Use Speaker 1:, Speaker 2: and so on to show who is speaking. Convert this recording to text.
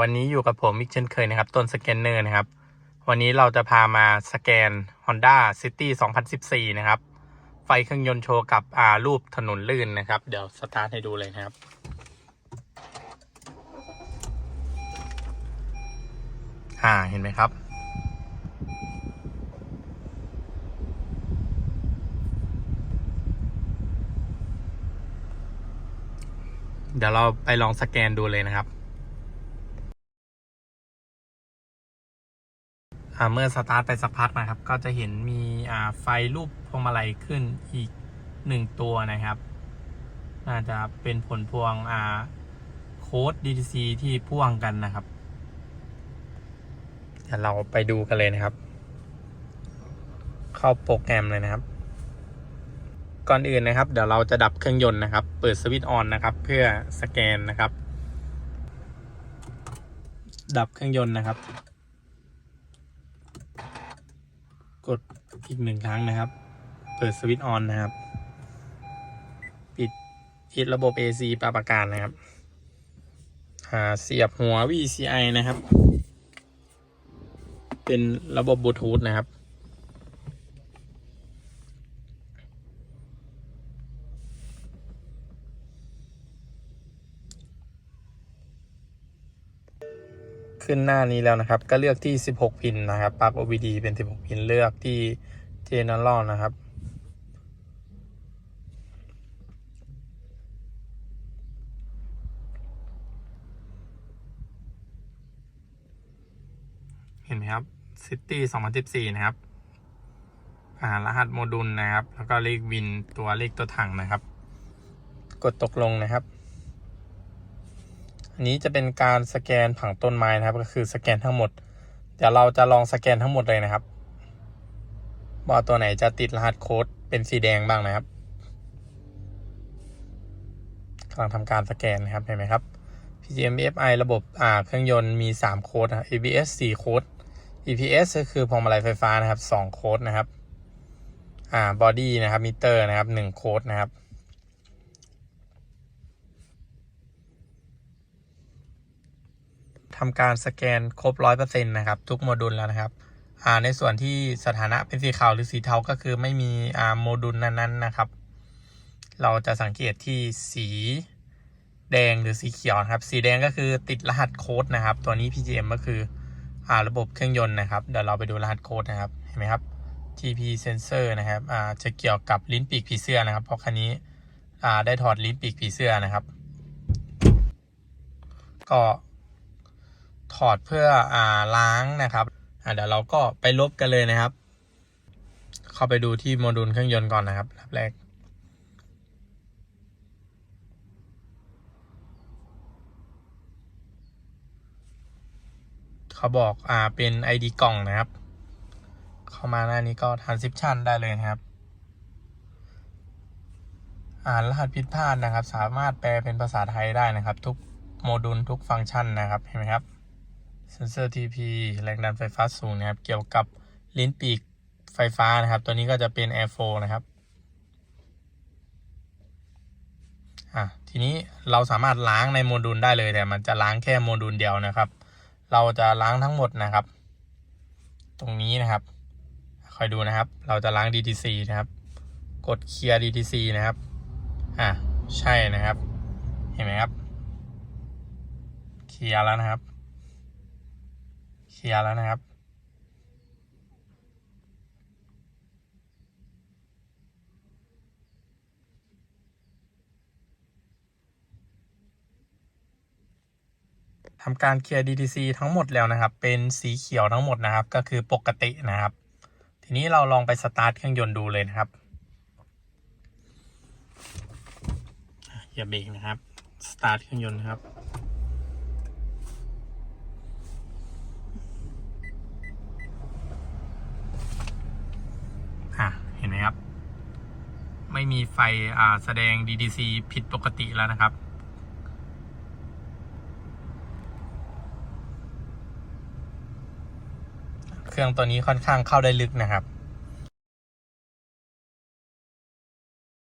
Speaker 1: วันนี้อยู่กับผมอีกเช่นเคยนะครับ ต้นสแกนเนอร์นะครับ วันนี้เราจะพามาสแกน Honda City 2014 นะครับ ไฟเครื่องยนต์โชว์กับอ่ารูปถนนลื่นนะครับ เดี๋ยวสตาร์ทให้ดูเลยนะครับ อ่าเห็นไหมครับ เดี๋ยวเราไปลองสแกนดูเลยนะครับ เมื่อสตาร์ทไปสักพักนะครับ ก็จะเห็นมีไฟรูปพวงมาลัยขึ้นอีกหนึ่งตัวนะครับ น่าจะเป็นผลพวงอ่าโค้ด DTC ที่พ่วงกันนะครับเดี๋ยวเราไปดูกันเลยนะครับ เข้าโปรแกรมเลยนะครับ ก่อนอื่นนะครับ เดี๋ยวเราจะดับเครื่องยนต์นะครับ เปิดสวิตช์ออนนะครับ เพื่อสแกนนะครับ ดับเครื่องยนต์นะครับ กดอีกหนึ่งครั้งนะครับ เปิดสวิตช์ออนนะครับ ปิดปิดระบบ AC ปรับอากาศนะครับหาเสียบหัว VCI นะครับ เป็นระบบบลูทูธนะครับ ขึ้นหน้านี้แล้วนะครับ ก็เลือกที่ 16 พินนะครับปลั๊ก OBD เป็น 16 พินเลือกที่ General นะครับ เห็นไหมครับ City 2014 นะครับอ่ารหัสโมดูลนะครับ แล้วก็เลขวินตัวเลขตัวถังนะครับ กดตกลงนะครับ อันนี้จะเป็นการสแกนผังต้นไม้นะครับ ก็คือสแกนทั้งหมด เดี๋ยวเราจะลองสแกนทั้งหมดเลยนะครับว่าตัวไหนจะติดรหัสโค้ดเป็นสีแดงบ้างนะครับกำลังทำการสแกนนะครับเห็นไหมครับ PGM-FI ระบบอ่าเครื่องยนต์มี 3 โค้ดนะ ABS 4 โค้ด EPS ก็คือพวงมาลัยไฟฟ้านะครับ 2 โค้ดนะครับอ่าบอดี้นะครับมิเตอร์นะครับ 1 โค้ดนะครับ ทำการสแกนครบร้อยเปอร์เซ็นต์นะครับ ทุกโมดูลแล้วนะครับในส่วนที่สถานะเป็นสีขาวหรือสีเทาก็คือไม่มีโมดูลนั้นๆนะครับ เราจะสังเกตที่สีแดงหรือสีเขียวนะครับ สีแดงก็คือติดรหัสโค้ดนะครับ ตัวนี้ PGM ก็คืออ่าระบบเครื่องยนต์นะครับเดี๋ยวเราไปดูรหัสโค้ดนะครับเห็นไหมครับ TP sensor นะครับอ่าจะเกี่ยวกับลิ้นปีกผีเสื้อนะครับ เพราะคันนี้อ่าได้ถอดลิ้นปีกผีเสื้อนะครับ ก็ ถอดเพื่ออ่าล้างนะครับอ่าเดี๋ยวเราก็ไปลบกันเลยนะครับ เข้าไปดูที่โมดูลเครื่องยนต์ก่อนนะครับับแรกเขาบอกอ่าเป็น ID กล่องนะครับ เข้ามาหน้านี้ก็ transition ได้เลยนะครับอ่านรหัสผิดพลาดนะครับ สามารถแปลเป็นภาษาไทยได้นะครับ ทุกโมดูลทุกฟังก์ชันนะครับเห็นไหมครับ เซนเซอร์ TP แรงดันไฟฟ้าสูงนะครับ เกี่ยวกับลิ้นปีกไฟฟ้านะครับ ตัวนี้ก็จะเป็น Air Flow นะครับอะทีนี้เราสามารถล้างในโมดูลได้เลยแต่มันจะล้างแค่โมดูลเดียวนะครับ เราจะล้างทั้งหมดนะครับ ตรงนี้นะครับ คอยดูนะครับ เราจะล้าง DTC นะครับ กดเคลียร์ DTC นะครับ อะใช่นะครับ เห็นไหมครับ เคลียร์แล้วนะครับ เคลียร์แล้วนะครับ ทำการเคลียร์ DTC ทั้งหมดแล้วนะครับ เป็นสีเขียวทั้งหมดนะครับ ก็คือปกตินะครับ ทีนี้เราลองไปสตาร์ทเครื่องยนต์ดูเลยนะครับอย่าเบรกนะครับ สตาร์ทเครื่องยนต์นะครับ อะ เห็นไหมครับ ไม่มีไฟแสดง DDC ผิดปกติแล้วนะครับ เครื่องตัวนี้ค่อนข้างเข้าได้ลึกนะครับ